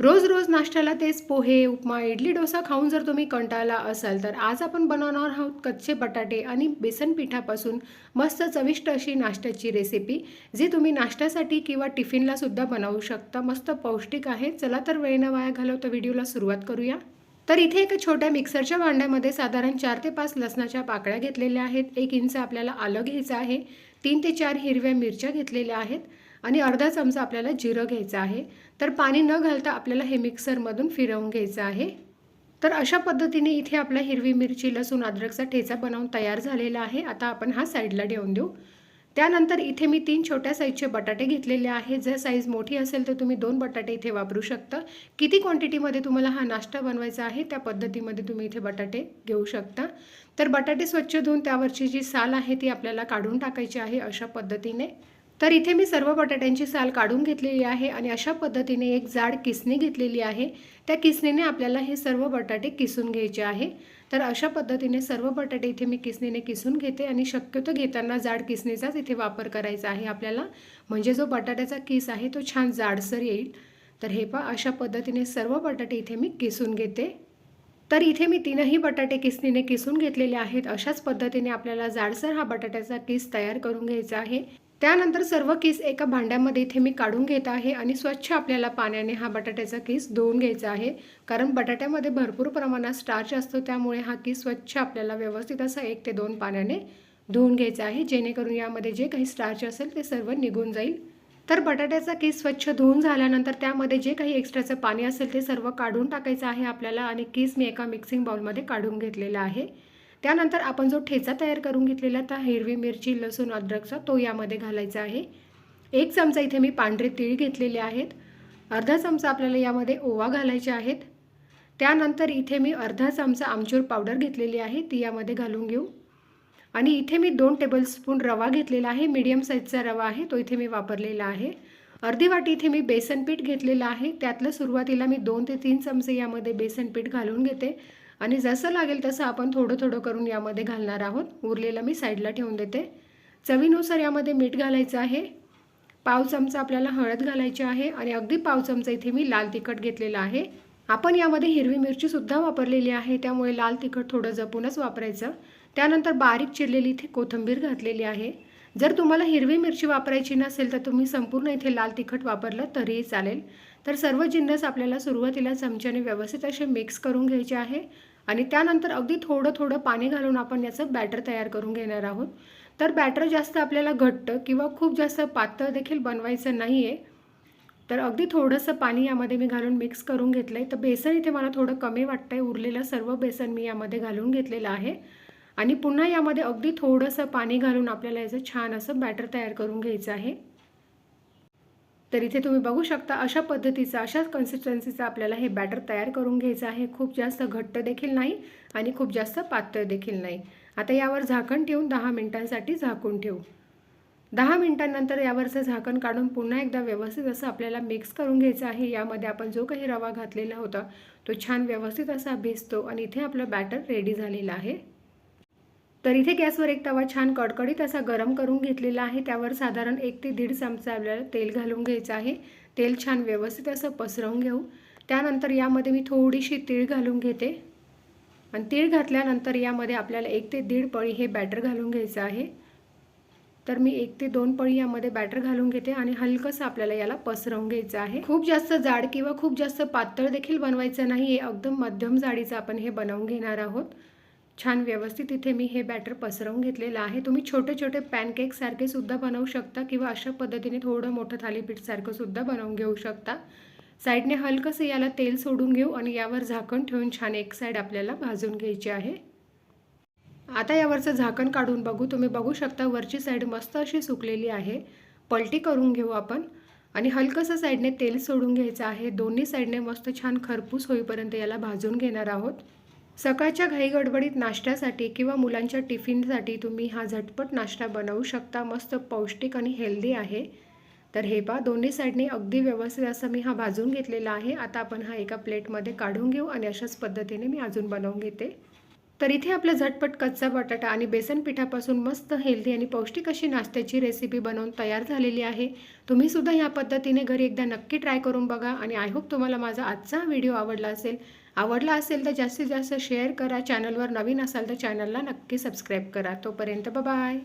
रोज रोज नाश्त्याला तेच पोहे उपमा इडली डोसा खाऊन जर तुम्ही कंटाळला असाल तर आज आपण बनवणार आहोत कच्चे बटाटे आणि बेसन पिठापासून मस्त चविष्ट अशी नाश्त्याची रेसिपी जी तुम्ही नाश्त्यासाठी किंवा टिफिनला सुद्धा बनवू शकता. मस्त पौष्टिक आहे. चला तर वेळेनं वाया घालवता व्हिडिओला सुरुवात करूया. तर इथे एका छोट्या मिक्सरच्या भांड्यामध्ये साधारण चार ते पाच लसणाच्या पाकळ्या घेतलेल्या आहेत. एक इंच आपल्याला आलं घ्यायचं आहे. तीन ते चार हिरव्या मिरच्या घेतलेल्या आहेत. आणि अर्धा चमचा आपल्याला जिरं घ्यायचं आहे. तर पाणी न घालता आपल्याला हे मिक्सरमधून फिरवून घ्यायचं आहे. तर अशा पद्धतीने इथे आपला हिरवी मिरची लसूण अद्रकचा ठेचा बनवून तयार झालेला आहे. आता आपण हा साईडला ठेवून देऊ. त्यानंतर इथे मी तीन छोट्या साईजचे बटाटे घेतलेले आहे जर साईज मोठी असेल तर तुम्ही दोन बटाटे इथे वापरू शकता. किती क्वांटिटीमध्ये तुम्हाला हा नाश्ता बनवायचा आहे त्या पद्धतीमध्ये तुम्ही इथे बटाटे घेऊ शकता. तर बटाटे स्वच्छ धुवून त्यावरची जी साल आहे ती आपल्याला काढून टाकायची आहे अशा पद्धतीने. तर इथे मी सर्व बटाट्यांची साल काढून घेतलेली आहे आणि अशा पद्धतीने एक जाड किसणी घेतलेली आहे. त्या किसणीने आपल्याला हे सर्व बटाटे किसून घ्यायचे आहे. तर अशा पद्धतीने सर्व बटाटे इथे मी किसणीने किसून घेते आणि शक्यतो घेताना जाड किसणीचाच इथे वापर करायचा आहे आपल्याला. म्हणजे जो बटाट्याचा किस आहे तो छान जाडसर येईल. तर हे पा अशा पद्धतीने सर्व बटाटे इथे मी किसून घेते. तर इथे मी तीनही बटाटे किसणीने किसून घेतलेले आहेत. अशाच पद्धतीने आपल्याला जाडसर हा बटाट्याचा किस तयार करून घ्यायचा आहे. त्यानंतर सर्व केस एका भांड्यामध्ये इथे मी काढून घेत आहे आणि स्वच्छ आपल्याला पाण्याने हा बटाट्याचा केस धुवून घ्यायचा आहे. कारण बटाट्यामध्ये भरपूर प्रमाणात स्टार्च असतो त्यामुळे हा केस स्वच्छ आपल्याला व्यवस्थित असा एक ते दोन पाण्याने धुवून घ्यायचा आहे. जेणेकरून यामध्ये जे काही स्टार्च असेल ते सर्व निघून जाईल. तर बटाट्याचा केस स्वच्छ धुवून झाल्यानंतर त्यामध्ये जे काही एक्स्ट्राचं पाणी असेल ते सर्व काढून टाकायचं आहे आपल्याला आणि केस मी एका मिक्सिंग बाउलमध्ये काढून घेतलेला आहे. त्यानंतर आपण जो ठेचा तयार करून घेतलेला त्या हिरवी मिरची लसूण अद्रकचा तो यामध्ये घालायचा आहे. एक चमचा इथे मी पांढरे तीळ घेतलेले आहेत. अर्धा चमचा आपल्याला यामध्ये ओवा घालायचे आहेत. त्यानंतर इथे मी अर्धा चमचा आमचूर पावडर घेतलेली आहे ती यामध्ये घालून घेऊ. आणि इथे मी दोन टेबलस्पून रवा घेतलेला आहे मीडियम साईजचा रवा आहे तो इथे मी वापरलेला आहे. अर्धी वाटी इथे मी बेसन पीठ घेतलेलं आहे त्यातलं सुरुवातीला मी दोन ते तीन चमचे यामध्ये बेसन पीठ घालून घेते. आणि जसं लागेल तसं आपण थोडं थोडं करून यामध्ये घालणार आहोत. उरलेलं मी साईडला ठेवून देते. चवीनुसार यामध्ये मीठ घालायचं आहे. पाव चमचा आपल्याला हळद घालायची आहे आणि अगदी पाव चमचा इथे मी लाल तिखट घेतलेलं आहे. आपण यामध्ये हिरवी मिरचीसुद्धा वापरलेली आहे. त्यामुळे लाल तिखट थोडं जपूनच वापरायचं. त्यानंतर बारीक चिरलेली इथे कोथिंबीर घातलेली आहे. जर तुम्हाला हिरवी मिरची वापरायची नसेल तर तुम्ही संपूर्ण इथे लाल तिखट वापरलं तरीही चालेल. तर सर्व जिन्नस आपल्याला सुरुवातीला चमच्याने व्यवस्थित असे मिक्स करून घ्यायचे आहे. आणि त्यानंतर अगदी थोडं थोडं पाणी घालून आपण याचं बॅटर तयार करून घेणार आहोत. तर बॅटर जास्त आपल्याला घट्ट किंवा खूप जास्त पातळ देखील बनवायचं नाही आहे तर अगदी थोडंसं पाणी यामध्ये मी घालून मिक्स करून घेतलं आहे तर बेसन इथे मला थोडं कमी वाटतं आहे उरलेलं सर्व बेसन मी यामध्ये घालून घेतलेलं आहे. आणि पुन्हा यामध्ये अगदी थोडंसं पाणी घालून आपल्याला याचं छान असं बॅटर तयार करून घ्यायचं आहे. तर इथे तुम्ही बघू शकता अशा पद्धतीचा अशाच कन्सिस्टन्सीचा आपल्याला हे बॅटर तयार करून घ्यायचं आहे. खूप जास्त घट्ट देखील नाही आणि खूप जास्त पातळ देखील नाही. आता यावर झाकण ठेवून दहा मिनटांसाठी झाकून ठेवू. दहा मिनटांनंतर यावरचं झाकण काढून पुन्हा एकदा व्यवस्थित असं आपल्याला मिक्स करून घ्यायचं आहे. यामध्ये आपण जो काही रवा घातलेला होता तो छान व्यवस्थित असा भिजतो आणि इथे आपलं बॅटर रेडी झालेलं आहे. तर इथे गॅसवर एक तवा छान कडकडीत असा गरम करून घेतलेला आहे. त्यावर साधारण एक ते दीड चमचा आपल्याला तेल घालून घ्यायचं आहे. तेल छान व्यवस्थित असं पसरवून घेऊ. त्यानंतर यामध्ये मी थोडीशी तीळ घालून घेते. आणि तीळ घातल्यानंतर यामध्ये आपल्याला एक ते दीड पळी हे बॅटर घालून घ्यायचं आहे. तर मी एक ते दोन पळी यामध्ये बॅटर घालून घेते आणि हलकंसं आपल्याला याला पसरवून घ्यायचं आहे. खूप जास्त जाड किंवा खूप जास्त पातळ देखील बनवायचं नाही. आहे एकदम मध्यम जाडीचं आपण हे बनवून घेणार आहोत. छान व्यवस्थित इथे मी हे बॅटर पसरवून घेतलेलं आहे. तुम्ही छोटे छोटे पॅनकेकसारखे सुद्धा बनवू शकता किंवा अशा पद्धतीने थोडं मोठं थालीपीठसारखं सुद्धा बनवून घेऊ शकता. साईडने हलकंसं याला तेल सोडून घेऊ आणि यावर झाकण ठेवून छान एक साईड आपल्याला भाजून घ्यायची आहे. आता यावरचं झाकण काढून बघू. तुम्ही बघू शकता वरची साईड मस्त अशी सुकलेली आहे. पलटी करून घेऊ आपण. आणि हलकंसं साईडने तेल सोडून घ्यायचं आहे. दोन्ही साईडने मस्त छान खरपूस होईपर्यंत याला भाजून घेणार आहोत. सकाळच्या घाई गडबडीत नाश्त्यासाठी किंवा मुलांच्या टिफिनसाठी तुम्ही हा झटपट नाश्ता बनवू शकता. मस्त पौष्टिक आणि हेल्दी आहे. तर हे पा दोन्ही साईडने अगदी व्यवस्थित असं मी हा भाजून घेतलेला आहे. आता आपण हा एका प्लेटमध्ये काढून घेऊ आणि अशाच पद्धतीने मी अजून बनवून घेते. तर इथे आपलं झटपट कच्चा बटाटा आणि बेसन पिठापासून मस्त हेल्दी आणि पौष्टिक अशी नाश्त्याची रेसिपी बनवून तयार झालेली आहे. तुम्ही सुद्धा ह्या पद्धतीने घरी एकदा नक्की ट्राय करून बघा आणि आय होप तुम्हाला माझा आजचा व्हिडिओ आवडला असेल. आवडला असेल तर जास्तीत जास्त शेअर करा. चॅनलवर नवीन असाल तर चॅनलला नक्की सबस्क्राईब करा. तोपर्यंत बाय